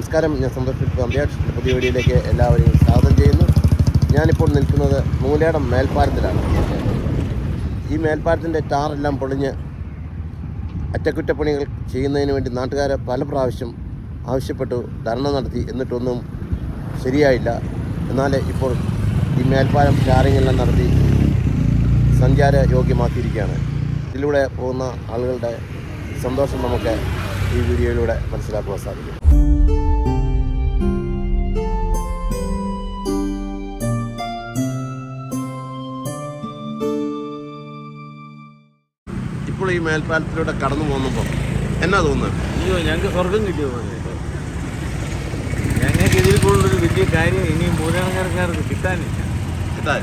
നമസ്കാരം. ഞാൻ സന്തോഷ് അമ്പ്യാഷ് പുതിയ വീഡിയോയിലേക്ക് എല്ലാവരെയും സ്വാഗതം ചെയ്യുന്നു. ഞാനിപ്പോൾ നിൽക്കുന്നത് മൂലയുടെ മേൽപ്പാലത്തിലാണ്. ഈ മേൽപ്പാലത്തിന്റെ ടാറെല്ലാം പൊളിഞ്ഞ് അറ്റകുറ്റപ്പണികൾ ചെയ്യുന്നതിന് വേണ്ടി നാട്ടുകാരെ പല പ്രാവശ്യം ആവശ്യപ്പെട്ടു ധർണ നടത്തി. എന്നിട്ടൊന്നും ശരിയായില്ല. എന്നാൽ ഇപ്പോൾ ഈ മേൽപ്പാലം ടാറിങ്ങെല്ലാം നടത്തി സഞ്ചാര യോഗ്യമാക്കിയിരിക്കുകയാണ് ഇതിലൂടെ പോകുന്ന ആളുകളുടെ സന്തോഷം നമുക്ക് ഈ വീഡിയോയിലൂടെ മനസ്സിലാക്കുവാൻ സാധിക്കും. ഇപ്പോൾ ഈ മേൽപ്പാലത്തിലൂടെ കടന്നു പോകുമ്പോൾ എന്നാ തോന്നുന്നത്? അയ്യോ ഞങ്ങൾക്ക് സ്വർഗം കിട്ടിയോ പോലെ ഞങ്ങൾക്ക് ഇതിൽ കൂടുതലൊരു വലിയ കാര്യം ഇനിയും മൂലനഗരക്കാർക്ക് കിട്ടാനില്ല.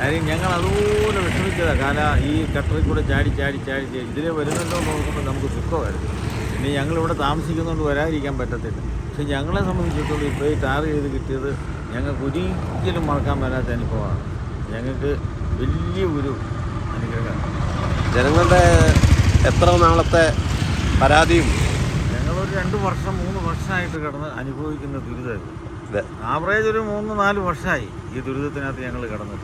കാര്യം ഞങ്ങൾ അതുപോലെ വിഷമിച്ചതാണ് കാല ഈ കട്ടറിൽ കൂടെ ചാടി ചാടി ചാടി ചാടി. ഇതിലെ വരുന്നുണ്ടോ നോക്കുമ്പോൾ നമുക്ക് സുഖമായിരുന്നു ഇനി ഞങ്ങളിവിടെ താമസിക്കുന്നതുകൊണ്ട് വരാതിരിക്കാൻ പറ്റത്തില്ല. പക്ഷെ ഞങ്ങളെ സംബന്ധിച്ചിടത്തോളം ഇപ്പോൾ ഈ ടാർ ചെയ്ത് കിട്ടിയത് ഞങ്ങൾക്ക് ഒരിക്കലും മറക്കാൻ പറ്റാത്ത അനുഭവമാണ്. ഞങ്ങൾക്ക് വലിയ ഒരു അനുഗ്രഹമാണ്. ജനങ്ങളുടെ എത്ര നാളത്തെ പരാതിയും ഞങ്ങളൊരു രണ്ട് വർഷം മൂന്ന് വർഷമായിട്ട് കിടന്ന് അനുഭവിക്കുന്ന ദുരിതമായിരുന്നു ആവറേജ് ഒരു മൂന്ന് നാല് വർഷമായി ഈ ദുരിതത്തിനകത്ത് ഞങ്ങൾ കിടന്നത്.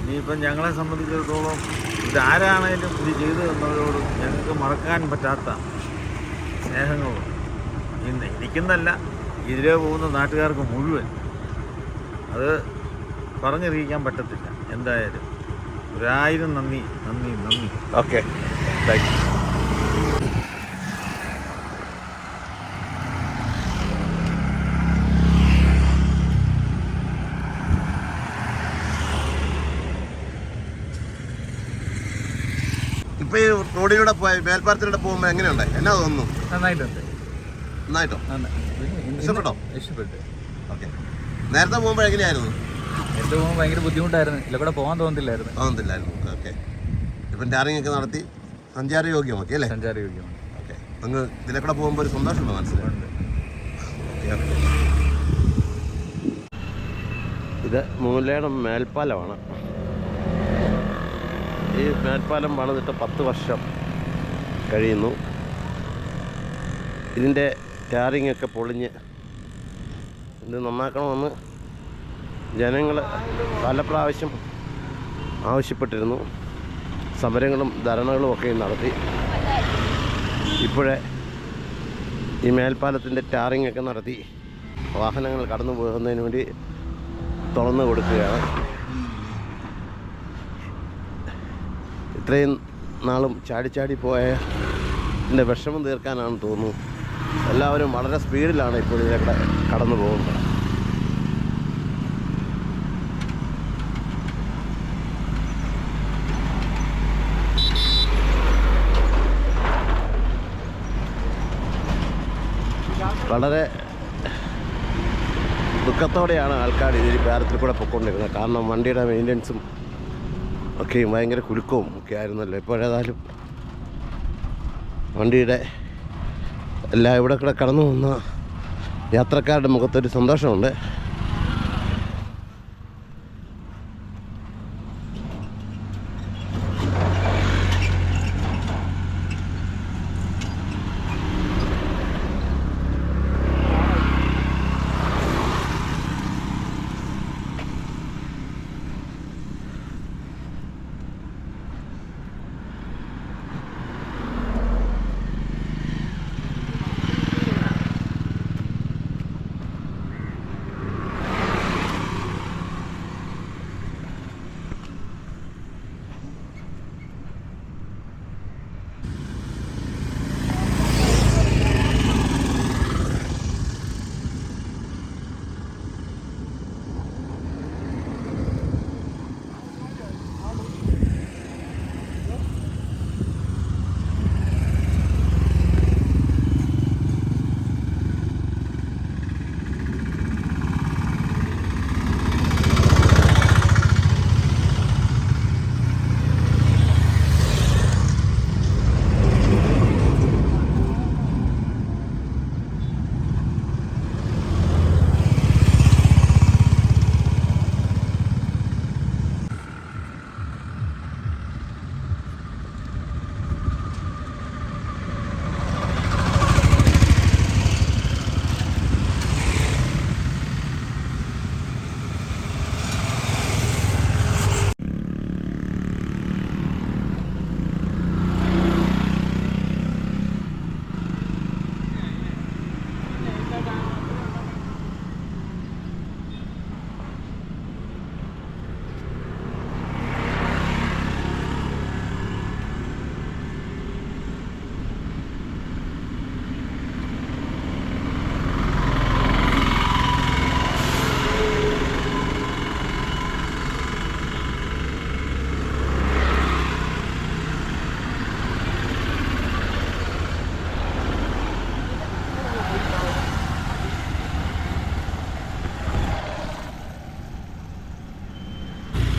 ഇനിയിപ്പം ഞങ്ങളെ സംബന്ധിച്ചിടത്തോളം ഇതാരാണേലും ഇത് ചെയ്തു തന്നവരോട് ഞങ്ങൾക്ക് മറക്കാൻ പറ്റാത്ത സ്നേഹങ്ങളും. ഇന്ന് എനിക്കെന്നല്ല എതിരെ പോകുന്ന നാട്ടുകാർക്ക് മുഴുവൻ അത് പറഞ്ഞറിയിക്കാൻ പറ്റത്തില്ല. എന്തായാലും. ഒരായിരം നന്ദി നന്ദി നന്ദി. ഓക്കെ. താങ്ക് യു ഇപ്പൊ ഈ റോഡിലൂടെ പോയി മേൽപ്പാലത്തിലൂടെ പോകുമ്പോ എങ്ങനെയുണ്ട് എന്നാ തോന്നുന്നു? നന്നായിട്ടുണ്ട്. നന്നായിട്ടോ? നന്നായി. ഇഷ്ടപ്പെട്ടോ? ഇഷ്ടപ്പെട്ടു. ഓക്കെ. നേരത്തെ പോകുമ്പോ എങ്ങനെയായിരുന്നു? നേരത്തെ പോകുമ്പോൾ ഭയങ്കര ബുദ്ധിമുട്ടായിരുന്നു. ഇല്ല കൂടെ പോകാൻ തോന്നുന്നില്ലായിരുന്നു തോന്നത്തില്ലായിരുന്നു. ഓക്കെ. ഇപ്പം ടാറിംഗ് ഒക്കെ നടത്തി സഞ്ചാര യോഗ്യമാക്കി അല്ലേ? സഞ്ചാര യോഗ്യമാണ് ഓക്കെ. അങ്ങ് ഇതിലെ കൂടെ പോകുമ്പോൾ ഒരു സന്തോഷമുണ്ടോ മനസ്സിലുണ്ട് ഇത് മൂലയുടെ മേൽപ്പാലമാണ്. ഈ മേൽപ്പാലം പണിതിട്ട് പത്ത് വർഷം കഴിയുന്നു. ഇതിന്റെ ടാറിംഗ് ഒക്കെ പൊളിഞ്ഞ് ഇത് നന്നാക്കണമെന്ന് ജനങ്ങൾ പല പ്രാവശ്യം ആവശ്യപ്പെട്ടിരുന്നു. സമരങ്ങളും ധരണകളും ഒക്കെ നടത്തി. ഇപ്പോഴേ ഈ മേൽപ്പാലത്തിന്റെ ടാറിംഗ് ഒക്കെ നടത്തി. വാഹനങ്ങൾ കടന്നു പോകുന്നതിന് വേണ്ടി തുറന്നു കൊടുക്കുകയാണ്. ഇത്രയും നാളും ചാടി ചാടി പോയ എന്റെ വിഷമം തീർക്കാനാണ് തോന്നുന്നു. എല്ലാവരും വളരെ സ്പീഡിലാണ് ഇപ്പോൾ ഇതിലൂടെ കടന്നു പോകുന്നത്. വളരെ ദുഃഖത്തോടെയാണ് ആൾക്കാർ ഇതിൽ പാരത്തിൽ കൂടെ പൊയ്ക്കൊണ്ടിരുന്നത്. കാരണം വണ്ടിയുടെ മെയിന്റനൻസും ഒക്കെയും ഭയങ്കര കുലുക്കവും ഒക്കെ ആയിരുന്നല്ലോ. ഇപ്പോഴേതായാലും വണ്ടിയുടെ എല്ലാം ഇവിടെ കൂടെ കടന്നു വന്ന യാത്രക്കാരുടെ മുഖത്തൊരു സന്തോഷമുണ്ട്.